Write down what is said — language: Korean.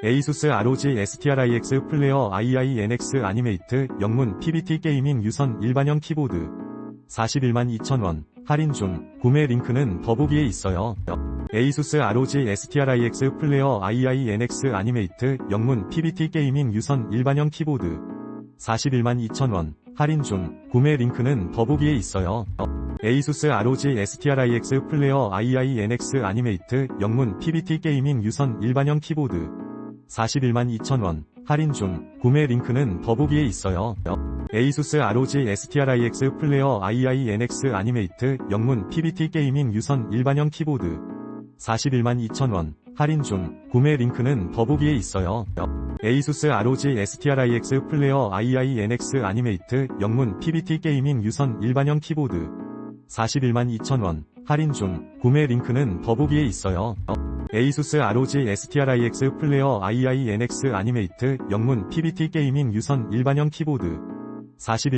ASUS ROG STRIX 플레어 IINX 아니메이트 영문 PBT 게이밍 유선 일반형 키보드. 41만 2천원. 할인 중. 구매 링크는 더보기에 있어요. ASUS ROG STRIX 플레어 IINX 아니메이트 영문 PBT 게이밍 유선 일반형 키보드. 41만 2천원. 할인 중. 구매 링크는 더보기에 있어요. ASUS ROG STRIX 플레어 IINX 아니메이트 영문 PBT 게이밍 유선 일반형 키보드 41만 2천원. 할인 중. 구매 링크는 더보기에 있어요. ASUS ROG STRIX 플레어 IINX 아니메이트 영문 PBT 게이밍 유선 일반형 키보드. 41만 2천원. 할인 중. 구매 링크는 더보기에 있어요. ASUS ROG STRIX 플레어 IINX 아니메이트 영문 PBT 게이밍 유선 일반형 키보드. 41만 2천원. 할인 중. 구매 링크는 더보기에 있어요. ASUS ROG STRIX 플레어 IINX 아니메이트 영문 PBT 게이밍 유선 일반형 키보드. 41